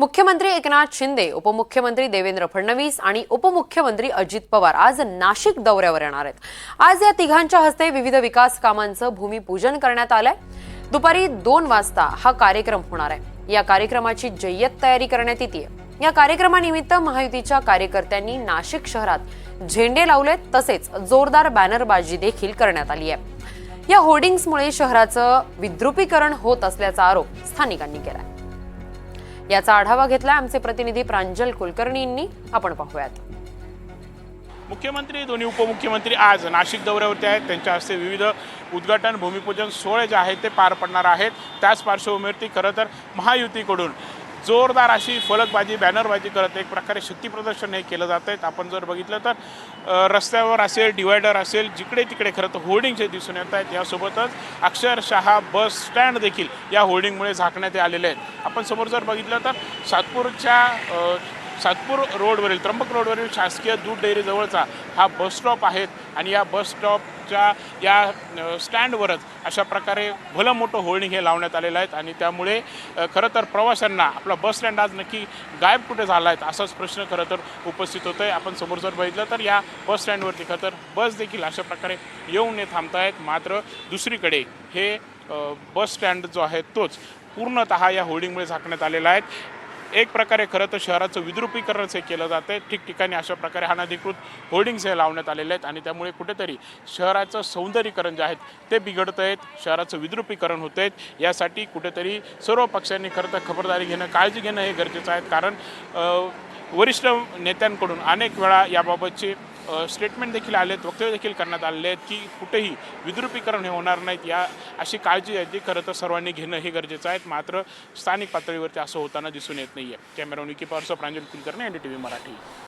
मुख्यमंत्री एकनाथ शिंदे उपमुख्यमंत्री देवेंद्र फडणवीस आणि उपमुख्यमंत्री अजित पवार आज नाशिक दौऱ्यावर येणार आहेत. आज या तिघांच्या हस्ते विविध विकास कामांचं भूमिपूजन करण्यात आलंय. दुपारी दोन वाजता हा कार्यक्रम होणार आहे. या कार्यक्रमाची जय्यत तयारी करण्यात येते या कार्यक्रमानिमित्त महायुतीच्या कार्यकर्त्यांनी नाशिक शहरात झेंडे लावलेत तसेच जोरदार बॅनरबाजी देखील करण्यात आली आहे. या होर्डिंग्समुळे शहराचं विद्रुपीकरण होत असल्याचा आरोप स्थानिकांनी केलाय. याचा आढावा घेतला आमचे प्रतिनिधी प्रांजल कुलकर्णींनी आपण पाहूयात. मुख्यमंत्री दोन्ही उपमुख्यमंत्री आज नाशिक दौऱ्यावरती आहेत. त्यांच्या हस्ते विविध उद्घाटन भूमिपूजन सोहळे जे आहेत ते पार पडणार आहेत. त्याच पार्श्वभूमीवरती खरं तर महायुतीकडून जोरदार अशी फलकबाजी बॅनरबाजी करत एक प्रकारे शक्तीप्रदर्शन हे केलं जात आहेत आपण जर बघितलं तर रस्त्यावर असेल डिवायडर असेल जिकडे तिकडे खरं तर होर्डिंग जे दिसून येत आहेत यासोबतच अक्षरशः बस स्टँड देखील या होर्डिंगमुळे झाकण्यात आलेले आहेत. आपण समोर जर बघितलं तर सातपूरच्या सातपूर रोडवरील त्र्यंबक रोडवरील शासकीय दूध डेअरीजवळचा हा बस स्टॉप आहे आणि या बस स्टॉपच्या या स्टँडवरच अशा प्रकारे भलं मोठं होळणी हे लावण्यात आलेलं आहेत आणि त्यामुळे खरं तर प्रवाशांना आपला बस स्टँड आज नक्की गायब कुठे झाला आहे असाच प्रश्न खरं तर उपस्थित होतो आहे आपण समोर जर बघितलं तर या बस स्टँडवरती खरं तर बस देखील अशा प्रकारे येऊन येत थांबत आहेत मात्र दुसरीकडे हे बस स्टँड जो आहे तोच पूर्णतः या होर्डिंगमुळे झाकण्यात आलेला आहे एक प्रकारे खरं तर शहराचं विद्रुपीकरणच हे केलं जातं आहे ठिकठिकाणी अशा प्रकारे अनधिकृत होर्डिंग्स हे लावण्यात आलेले आहेत आणि त्यामुळे कुठेतरी शहराचं सौंदर्यीकरण जे आहेत ते बिघडत आहेत शहराचं विद्रुपीकरण होत आहेत. यासाठी कुठेतरी सर्व पक्षांनी खरं तर खबरदारी घेणं काळजी घेणं हे गरजेचं आहे. कारण वरिष्ठ नेत्यांकडून अनेक वेळा याबाबतचे स्टेटमेंट देखील आलेत वक्तव्य देखील करण्यात आले आहेत की कुठेही विद्रुपीकरण हे होणार नाहीत. या अशी काळजी आहे जी खरं तर सर्वांनी घेणं हे गरजेचं आहे. मात्र स्थानिक पातळीवरती असं होताना दिसून येत नाही आहे कॅमेरा निकी पॉवरचा Pranjal Kulkarni N D T V Marathi.